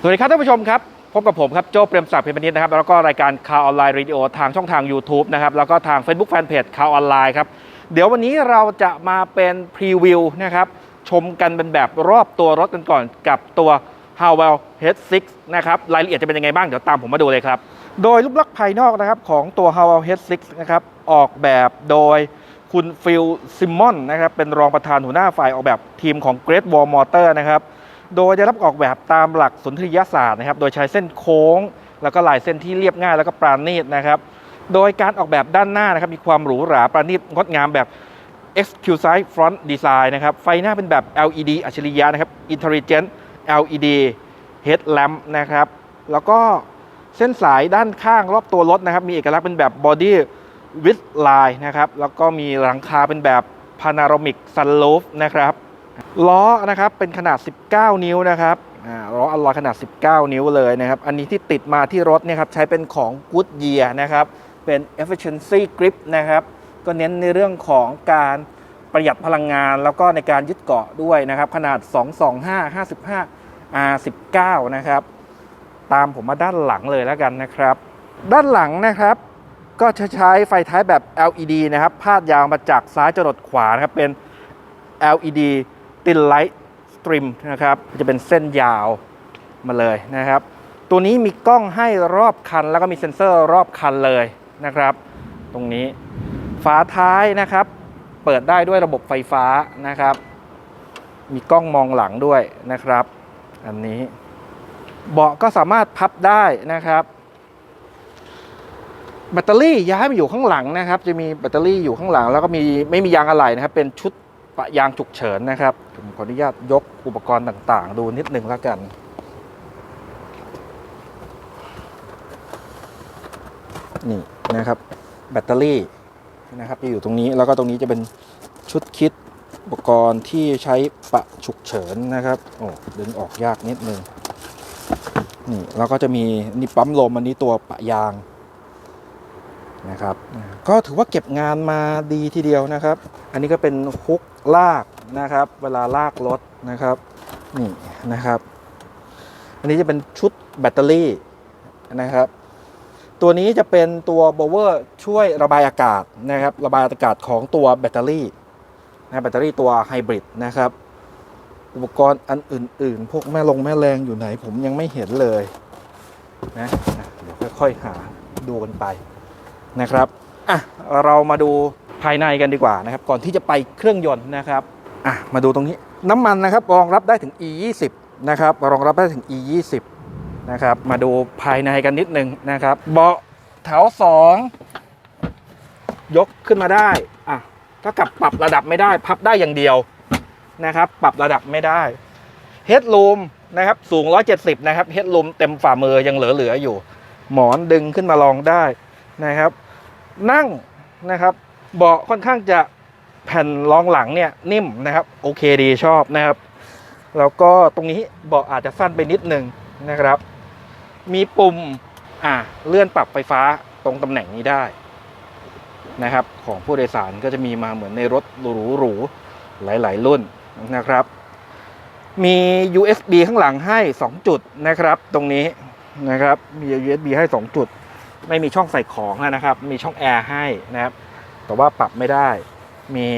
สวัสดีครับท่านผู้ชมครับ พบกับผมครับ โจเปรมศักดิ์เพ็ญพนิษฐ์นะครับ แล้วก็รายการข่าวออนไลน์รีดิโอทางช่องทาง YouTube นะครับ แล้วก็ทาง Facebook Fanpage ข่าวออนไลน์ครับ เดี๋ยววันนี้เราจะมาเป็นพรีวิวนะครับ ชมกันเป็นแบบรอบตัวรถกันก่อนกับตัว h o w e l H6 นะครับ รายละเอียดจะเป็นยังไงบ้าง เดี๋ยวตามผมมาดูเลยครับ โดยรูปลักษณ์ภายนอกนะครับของตัว h o w e l H6 นะครับออกแบบโดยคุณฟิลซิมมอนนะครับเป็นรองประธานหัวหน้าฝ่ายออกแบบทีมของ Great Wall Motor นะครับ โดยได้รับออกแบบตามหลักสุนทรียศาสตร์นะครับ โดยใช้เส้นโค้ง แล้วก็ลายเส้นที่เรียบง่ายแล้วก็ปราณีตนะครับ โดยการออกแบบด้านหน้านะครับ มีความหรูหราประณีตงดงามแบบ Exclusive Front Design นะครับ ไฟหน้าเป็นแบบ LED อัจฉริยะนะครับ Intelligent LED Headlamp นะครับ แล้วก็เส้นสายด้านข้างรอบตัวรถนะครับ มีเอกลักษณ์เป็นแบบ Body with Line นะครับ แล้วก็มีหลังคาเป็นแบบ Panoramic Sunroof นะครับ ล้อนะครับเป็นขนาด 19 นิ้วนะครับล้ออัลลอยขนาด 19 นิ้วเลยนะครับ อันนี้ที่ติดมาที่รถเนี่ยครับใช้เป็นของ Goodyear นะครับ เป็น efficiency grip นะครับ ก็เน้นในเรื่องของการประหยัดพลังงานแล้วก็ในการยึดเกาะด้วยนะครับ ขนาด 225 55 R19 นะครับ ตามผมมาด้านหลังเลยแล้วกันนะครับ ด้านหลังนะครับ ก็จะใช้ไฟท้ายแบบ LED นะครับ พาดยาวมาจากซ้ายจรดขวานะครับเป็น LED Thin Light Stream นะครับจะเป็นเส้นยาวมาเลยนะครับ ตัวนี้มีกล้องให้รอบคัน แล้วก็มีเซ็นเซอร์รอบคันเลยนะครับ ตรงนี้ฝาท้ายนะครับ เปิดได้ด้วยระบบไฟฟ้านะครับ มีกล้องมองหลังด้วยนะครับ อันนี้เบาะก็สามารถพับได้นะครับ แบตเตอรี่ย้ายมาอยู่ข้างหลังนะครับ จะมีแบตเตอรี่อยู่ข้างหลัง แล้วก็มีไม่มียางอะไหล่นะครับ เป็นชุด ปะยางฉุกเฉินนะครับผมขออนุญาตยกอุปกรณ์ต่างๆ ดูนิดนึงแล้วกันนี่นะครับแบตเตอรี่นะครับจะอยู่ตรงนี้แล้วก็ตรงนี้จะเป็นชุดคิดอุปกรณ์ที่ใช้ปะฉุกเฉินนะครับโอ้ดึงออกยากนิดนึงนี่แล้วก็จะมีนี่ปั๊มลมอันนี้ตัวปะยาง นะครับ ก็ถือว่าเก็บงานมาดีทีเดียวนะครับ อันนี้ก็เป็นฮุกลากนะครับ เวลาลากรถนะครับนี่นะครับ อันนี้จะเป็นชุดแบตเตอรี่นะครับ ตัวนี้จะเป็นตัวบเวอร์ช่วยระบายอากาศนะครับ ระบายอากาศของตัวแบตเตอรี่นะแบตเตอรี่ตัวไฮบริดนะครับ อุปกรณ์อันอื่น ๆ พวกแม่ลงแม่แรงอยู่ไหนผมยังไม่เห็นเลยนะนะเดี๋ยวค่อยๆหาดูกันไป นะครับอะเรามาดูภายในกันดีกว่านะครับ ก่อนที่จะไปเครื่องยนต์นะครับอะมาดูตรงนี้น้ำมันนะครับรองรับได้ถึง e 2 0นะครับรองรับได้ถึง e 2 0นะครับมาดูภายในกันนิดนึงนะครับ เบาะแถว2ยกขึ้นมาได้อะถ้ากับปรับระดับไม่ได้ พับได้อย่างเดียวนะครับ ปรับระดับไม่ได้เฮดลูมนะครับสูง 170 นะครับเฮดลูมเต็มฝ่ามือยังเหลือๆอยู่ หมอนดึงขึ้นมาลองได้นะครับ นั่งนะครับ เบาะค่อนข้างจะแผ่นรองหลังเนี่ยนิ่มนะครับ โอเคดีชอบนะครับ แล้วก็ตรงนี้เบาะอาจจะสั้นไปนิดนึงนะครับ มีปุ่มอ่าเลื่อนปรับไฟฟ้าตรงตำแหน่งนี้ได้นะครับ ของผู้โดยสารก็จะมีมาเหมือนในรถหรูๆหลาย ๆ รุ่นนะครับ มี USB ข้างหลังให้ 2 จุดนะครับ ตรงนี้นะครับมี USB ให้ 2 จุด ไม่มีช่องใส่ของนะครับ มีช่องแอร์ให้นะครับ แต่ว่าปรับไม่ได้ มี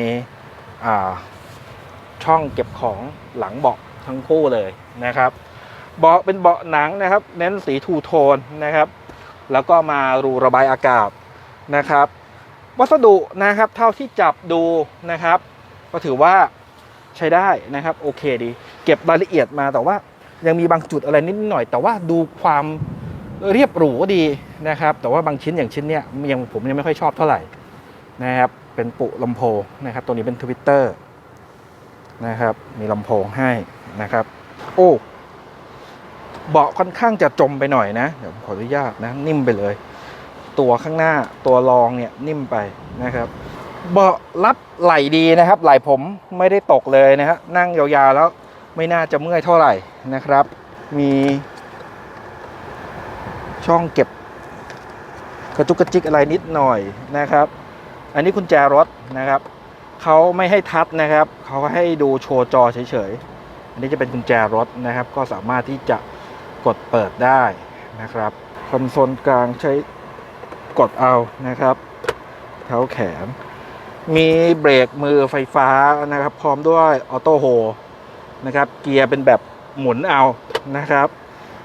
ช่องเก็บของหลังเบาะทั้งคู่เลยนะครับ เบาะเป็นเบาะหนังนะครับ เน้นสีทูโทนนะครับ แล้วก็มารูระบายอากาศนะครับ วัสดุนะครับเท่าที่จับดูนะครับ ก็ถือว่าใช้ได้นะครับโอเคดี เก็บรายละเอียดมาแต่ว่ายังมีบางจุดอะไรนิดหน่อย แต่ว่าดูความ เรียบหรูดีนะครับ แต่ว่าบางชิ้นอย่างชิ้นเนี้ยยังผมยังไม่ค่อยชอบเท่าไหร่นะครับเป็นปุลำโพงนะครับ ตัวนี้เป็นทวิตเตอร์นะครับ มีลำโพงให้นะครับ โอ้เบาะค่อนข้างจะจมไปหน่อยนะ เดี๋ยวผมขออนุญาตนะ นิ่มไปเลย ตัวข้างหน้าตัวรองเนี่ยนิ่มไปนะครับ เบาะรับไหลดีนะครับ ไหลผมไม่ได้ตกเลยนะฮะนั่งยาวๆแล้วไม่น่าจะเมื่อยเท่าไหร่นะครับ มี ช่องเก็บกระจุกกระจิกอะไรนิดหน่อยนะครับ อันนี้กุญแจรถนะครับเขาไม่ให้ทัดนะครับเขาให้ดูโชว์จอเฉยๆ อันนี้จะเป็นกุญแจรถนะครับ ก็สามารถที่จะกดเปิดได้นะครับคอนโซลกลางใช้กดเอานะครับ เท้าแขน มีเบรกมือไฟฟ้านะครับ พร้อมด้วยออโต้โฮนะครับ เกียร์เป็นแบบหมุนเอานะครับ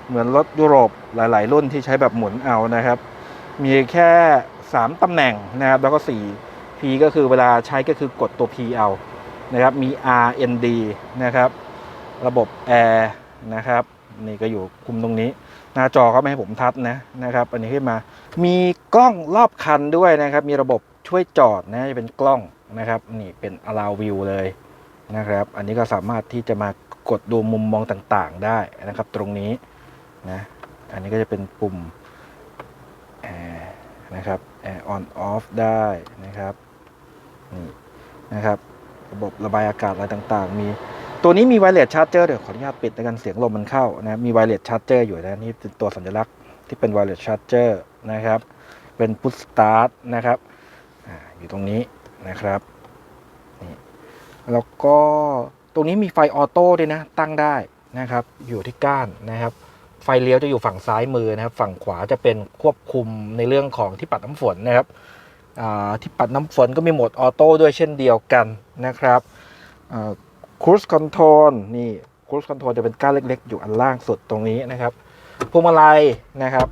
เหมือนรถยุโรปหลาย ๆ รุ่นที่ใช้แบบหมุนเอานะครับ มีแค่ 3ตำแหน่งนะครับ แล้วก็ 4 P ก็คือเวลาใช้ก็คือกดตัว P เอานะครับ มี R N D นะครับ ระบบแอร์นะครับ นี่ก็อยู่คุมตรงนี้ หน้าจอก็ไม่ให้ผมทัดนะนะครับ อันนี้ขึ้นมา มีกล้องรอบคันด้วยนะครับ มีระบบช่วยจอดนะจะเป็นกล้องนะครับ นี่เป็น allow view เลยนะครับ อันนี้ก็สามารถที่จะมากดดูมุมมองต่างๆ ได้นะครับ ตรงนี้ นะ อันนี้ก็จะเป็นปุ่มแอร์นะครับแอร์ on off ได้นะครับนี่นะครับระบบระบายอากาศอะไรต่างๆ มีตัวนี้มีไวเลสชาร์จเจอร์เดี๋ยวขออนุญาตปิดในกันเสียงลมมันเข้านะมีไวเลสชาร์จเจอร์อยู่นะนี่เป็นตัวสัญลักษณ์ที่เป็นไวเลสชาร์จเจอร์นะครับ เป็นพุ s สตาร์ทนะครับออยู่ตรงนี้นะครับนี่แล้วก็ตรงนี้มีไฟออโต้ด้วยนะ ตั้งได้นะครับ อยู่ที่ก้านนะครับ ไฟเลี้ยวจะอยู่ฝั่งซ้ายมือนะครับ ฝั่งขวาจะเป็นควบคุมในเรื่องของที่ปัดน้ำฝนนะครับที่ปัดน้ำฝนก็มีโหมดออโต้ด้วยเช่นเดียวกันนะครับครู i คอนโทรลนี่ครู i คอนโทรลจะเป็นก้านเล็ก ๆ อยู่อันล่างสุดตรงนี้นะครับพวงมาลัยนะครับ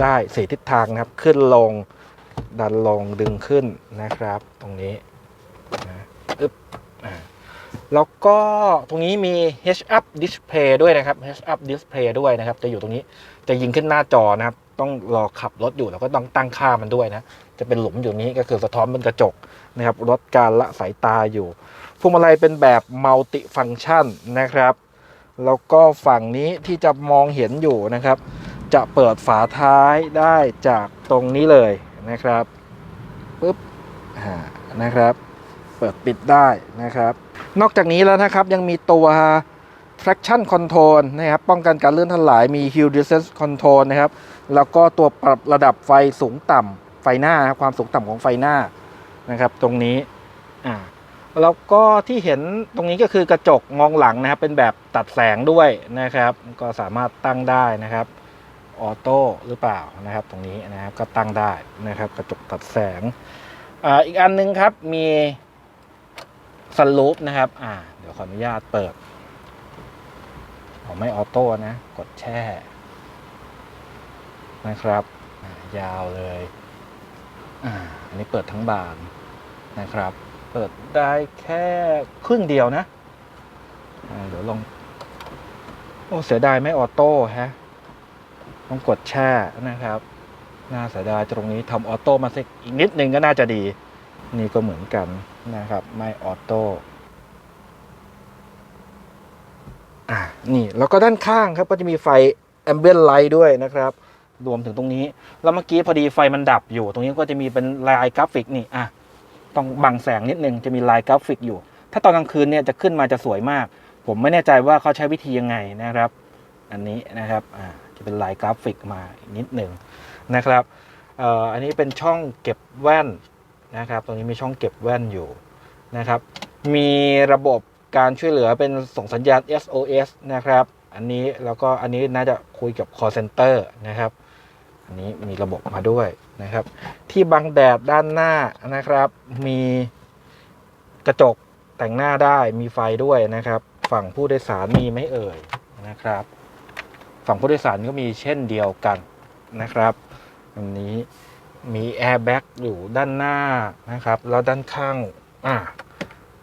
ได้สี่ทิศทางนะครับขึ้นลงดันลงดึงขึ้นนะครับ ตรงนี้นะ แล้วก็ตรงนี้มี H up display ด้วยนะครับ H up display ด้วยนะครับ จะอยู่ตรงนี้จะยิงขึ้นหน้าจอนะครับ ต้องรอขับรถอยู่แล้วก็ต้องตั้งค่ามันด้วยนะ จะเป็นหลุมอยู่นี้ก็คือสะท้อนบนกระจกนะครับลดการละสายตาอยู่พวงมาลัยเป็นแบบมัลติฟัง c t ชันนะครับ แล้วก็ฝั่งนี้ที่จะมองเห็นอยู่นะครับ จะเปิดฝาท้ายได้จากตรงนี้เลยนะครับปุ๊บนะครับ เปิดปิดได้นะครับ นอกจากนี้แล้วนะครับยังมีตัว traction control นะครับป้องกันการเลื่อนถลายมี hill descent control นะครับ แล้วก็ตัวปรับระดับไฟสูงต่ำไฟหน้าคความสูงต่ำของไฟหน้านะครับ ตรงนี้อ่าแล้วก็ที่เห็นตรงนี้ก็คือกระจกมองหลังนะครับ เป็นแบบตัดแสงด้วยนะครับ ก็สามารถตั้งได้นะครับออโต้หรือเปล่านะครับ ตรงนี้นะครับก็ตั้งได้นะครับ กระจกตัดแสงอ่าอีกอันนึงครับมี สลูปนะครับ อ่า เดี๋ยวขออนุญาตเปิดอ๋อไม่ออโต้นะ กดแช่ นะครับ ยาวเลย อ่า อันนี้เปิดทั้งบานนะครับ เปิดได้แค่ครึ่งเดียวนะอ่าเดี๋ยวลอง โอ้เสียดายไม่ออโต้ฮะ ต้องกดแช่นะครับ น่าเสียดายตรงนี้ทำออโต้มาสักอีกนิดนึงก็น่าจะดี นี่ก็เหมือนกัน นะครับ ไม่ออโต้อ่านี่แล้วก็ด้านข้างครับก็จะมีไฟแอมเบียนไลท์ด้วยนะครับ รวมถึงตรงนี้ แล้วเมื่อกี้พอดีไฟมันดับอยู่ ตรงนี้ก็จะมีเป็นลายกราฟิกนี่อะต้องบังแสงนิดนึงจะมีลายกราฟิกอยู่ ถ้าตอนกลางคืนเนี่ยจะขึ้นมาจะสวยมาก ผมไม่แน่ใจว่าเขาใช้วิธียังไงนะครับ อันนี้นะครับอ่าจะเป็นลายกราฟิกมาอีกนิดหนึ่งนะครับเอ่ออันนี้เป็นช่องเก็บแว่น นะครับ ตรงนี้มีช่องเก็บแว่นอยู่นะครับ มีระบบการช่วยเหลือเป็นส่งสัญญาณ SOS นะครับ อันนี้แล้วก็อันนี้น่าจะคุยกับ call center นะครับ อันนี้มีระบบมาด้วยนะครับ ที่บังแดดด้านหน้านะครับ มีกระจกแต่งหน้าได้มีไฟด้วยนะครับ ฝั่งผู้โดยสารมีไม่เอ่ยนะครับ ฝั่งผู้โดยสารก็มีเช่นเดียวกันนะครับ อันนี้ มีแอร์แบ็กอยู่ด้านหน้านะครับ แล้วด้านข้างอ่า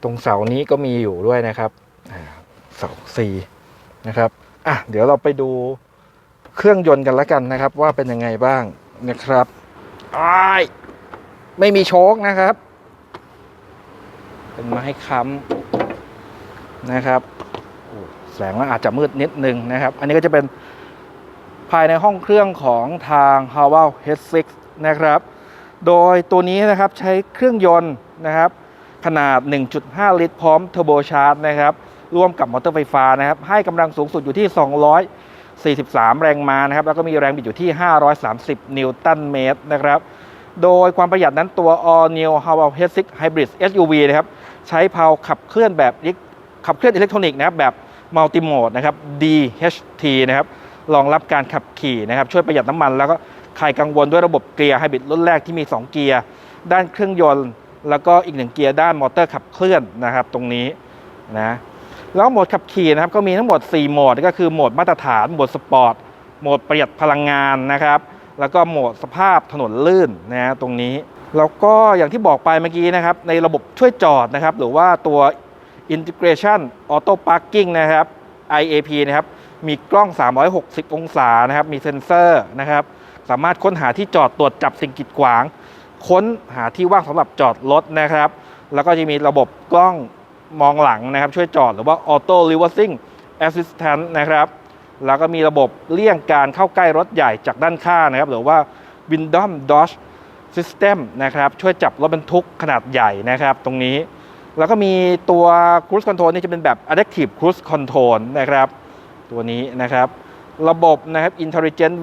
ตรงเสานี้ก็มีอยู่ด้วยนะครับอ่าเสาซีนะครับอะเดี๋ยวเราไปดูเครื่องยนต์กันแล้วกันนะครับ ว่าเป็นยังไงบ้างนะครับอ้ายไม่มีโชคนะครับ เป็นไม้ค้ำนะครับแสงมันอาจจะมืดนิดนึงนะครับ อันนี้ก็จะเป็นภายในห้องเครื่องของทาง h a w a l H6 นะครับ โดยตัวนี้นะครับใช้เครื่องยนต์นะครับ ขนาด 1.5 ลิตรพร้อมเทอร์โบชาร์จนะครับร่วมกับมอเตอร์ไฟฟ้านะครับ ให้กำลังสูงสุดอยู่ที่ 243 แรงม้านะครับ แล้วก็มีแรงบิดอยู่ที่ 530 นิวตันเมตรนะครับ โดยความประหยัดนั้นตัว All New h a w a l H6 Hybrid SUV นะครับ ใช้เพาขับเคลื่อนแบบขับเคลื่อนอิเล็กทรอนิกส์นะครับ แบบมัลติโหมดนะครับ DHT นะครับ รองรับการขับขี่นะครับ ช่วยประหยัดน้ำมันแล้วก็ ใครกังวลด้วยระบบเกียร์ไฮบริดรุ่นแรกที่มี 2 เกียร์ ด้านเครื่องยนต์ แล้วก็อีกหนึ่งเกียร์ด้านมอเตอร์ขับเคลื่อนนะครับตรงนี้นะแล้วโหมดขับขี่นะครับก็มีทั้งหมด 4 โหมดก็คือโหมดมาตรฐานโหมดสปอร์ตโหมดประหยัดพลังงานนะครับแล้วก็โหมดสภาพถนนลื่นนะฮะตรงนี้ แล้วก็อย่างที่บอกไปเมื่อกี้นะครับ ในระบบช่วยจอดนะครับ หรือว่าตัว Integration Auto Parking นะครับ IAP นะครับ มีกล้อง 360 องศานะครับ มีเซ็นเซอร์นะครับ สามารถค้นหาที่จอดตรวจจับสิ่งกีดขวาง ค้นหาที่ว่างสำหรับจอดรถนะครับ แล้วก็จะมีระบบกล้องมองหลังนะครับ ช่วยจอดหรือว่า Auto Reversing Assistant นะครับ แล้วก็มีระบบเลี่ยงการเข้าใกล้รถใหญ่จากด้านข้างนะครับ หรือว่า Windom Dodge System นะครับ ช่วยจับรถบรรทุกขนาดใหญ่นะครับ ตรงนี้ แล้วก็มีตัว Cruise Control นี่จะเป็นแบบ Adaptive Cruise Control นะครับ ตัวนี้นะครับ ระบบนะครับ Intelligent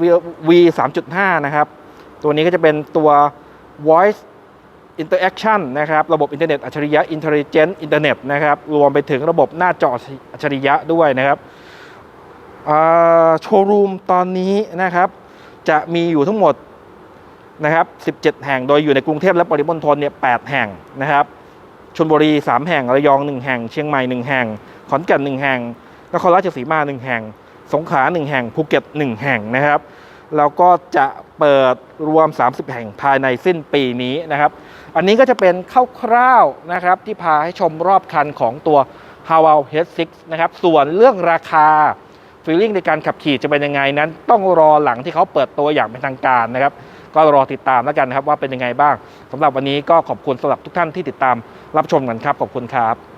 V 3.5 นะครับ ตัวนี้ก็จะเป็นตัว Voice Interaction นะครับ ระบบอินเทอร์เน็ตอัจฉริยะ Intelligent Internet นะครับ รวมไปถึงระบบหน้าจออัจฉริยะด้วยนะครับโชว์รูมตอนนี้นะครับ จะมีอยู่ทั้งหมดนะครับ 17 แห่ง โดยอยู่ในกรุงเทพและปริมณฑลเนี่ย 8 แห่งนะครับ ชลบุรี 3 แห่ง ระยอง 1 แห่ง เชียงใหม่ 1 แห่ง ขอนแก่น 1 แห่ง นครราชสีมา 1 แห่ง สงขลา1 แห่งภูเก็ต 1 แห่งนะครับแล้วก็จะเปิดรวม 30 แห่งภายในสิ้นปีนี้นะครับ อันนี้ก็จะเป็นคร่าวๆนะครับที่พาให้ชมรอบคันของตัว h a w a l H6 นะครับ ส่วนเรื่องราคาฟีลลิ่งในการขับขี่จะเป็นยังไงนั้น ต้องรอหลังที่เขาเปิดตัวอย่างเป็นทางการนะครับ ก็รอติดตามแล้วกันนะครับว่าเป็นยังไงบ้างสำหรับวันนี้ก็ขอบคุณสำหรับทุกท่านที่ติดตามรับชมกันครับขอบคุณครับ